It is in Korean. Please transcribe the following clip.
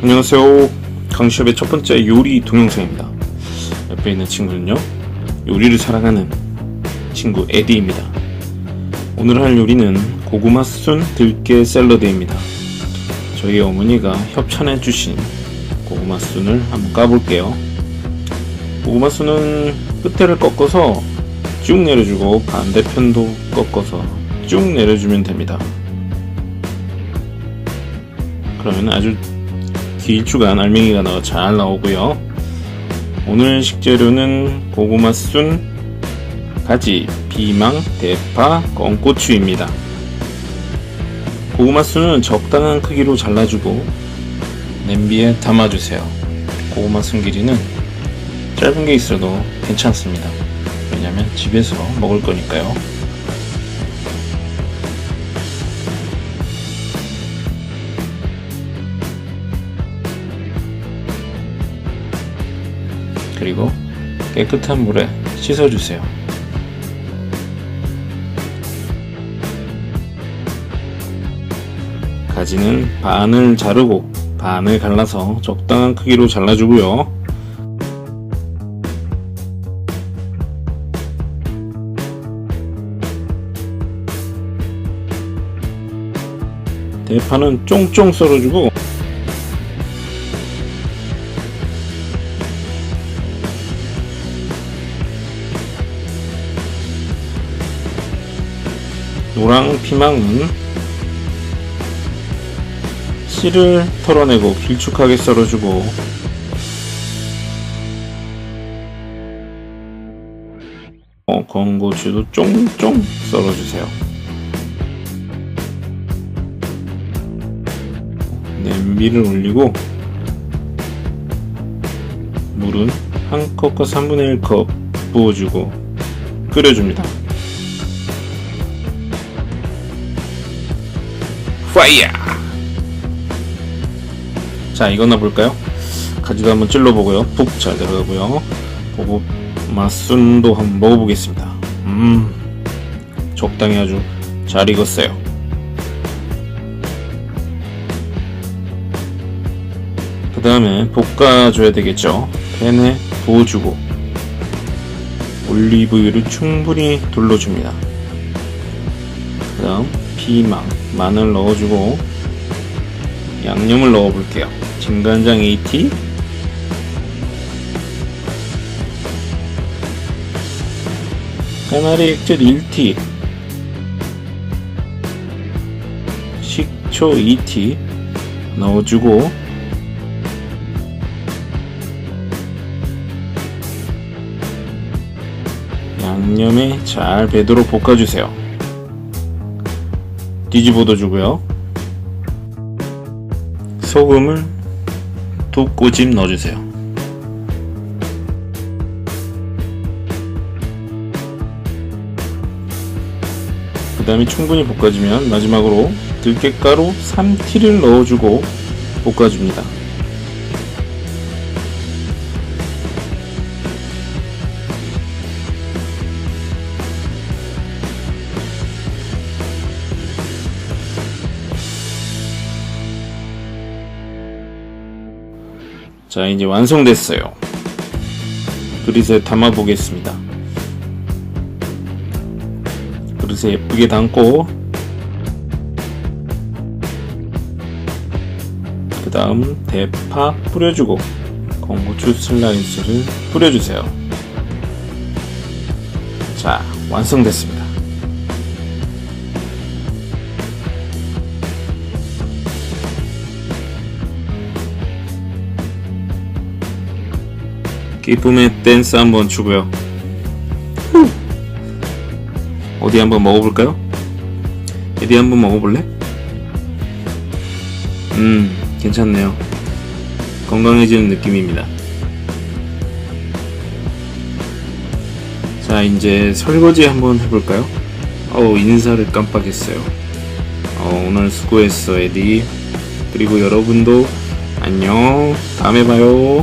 안녕하세요. 강시업의 첫 번째 요리 동영상입니다. 옆에 있는 친구는요, 요리를 사랑하는 친구 에디입니다. 오늘 할 요리는 고구마 순 들깨 샐러드입니다. 저희 어머니가 협찬해 주신 고구마 순을 한번 까볼게요. 고구마 순은 끝에를 꺾어서 쭉 내려주고 반대편도 꺾어서 쭉 내려주면 됩니다. 그러면 아주 길쭉한 알맹이가 나와 잘 나오고요. 오늘 식재료는 고구마 순, 가지, 피망, 대파, 껌고추입니다. 고구마 순은 적당한 크기로 잘라주고 냄비에 담아주세요. 고구마 순 길이는 짧은 게 있어도 괜찮습니다. 왜냐면 집에서 먹을 거니까요. 그리고 깨끗한 물에 씻어주세요. 가지는 반을 자르고 반을 갈라서 적당한 크기로 잘라주고요. 대파는 쫑쫑 썰어주고 노랑 피망은 씨를 털어내고 길쭉하게 썰어주고 어, 건고추도 쫑쫑 썰어주세요. 냄비를 올리고 물은 한 컵과 3분의 1컵 부어주고 끓여줍니다. 파이어! 자, 이거나 볼까요? 가지도 한번 찔러보고요. 푹 잘 들어가고요. 보고 맛순도 한번 먹어보겠습니다. 음, 적당히 아주 잘 익었어요. 그 다음에 볶아줘야 되겠죠. 팬에 부어주고 올리브유를 충분히 둘러줍니다. 그 다음 피망, 마늘 넣어주고 양념을 넣어 볼게요. 진간장 2티 까나리 액젓 1티 식초 2티 넣어주고 양념에 잘 배도록 볶아주세요. 뒤집어도 주고요. 소금을 두 꼬집 넣어주세요. 그 다음에 충분히 볶아주면 마지막으로 들깨가루 3티를 넣어주고 볶아줍니다. 자, 이제 완성됐어요. 그릇에 담아 보겠습니다. 그릇에 예쁘게 담고, 그 다음 대파 뿌려주고, 건고추 슬라이스를 뿌려주세요. 자, 완성됐습니다. 기쁨의 댄스 한번 추고요. 어디 한번 먹어볼까요? 어디 한번 먹어볼래? 음, 괜찮네요. 건강해지는 느낌입니다. 자, 이제 설거지 한번 해볼까요? 어우, 인사를 깜빡했어요. 어, 오늘 수고했어, 에디. 그리고 여러분도 안녕. 다음에 봐요.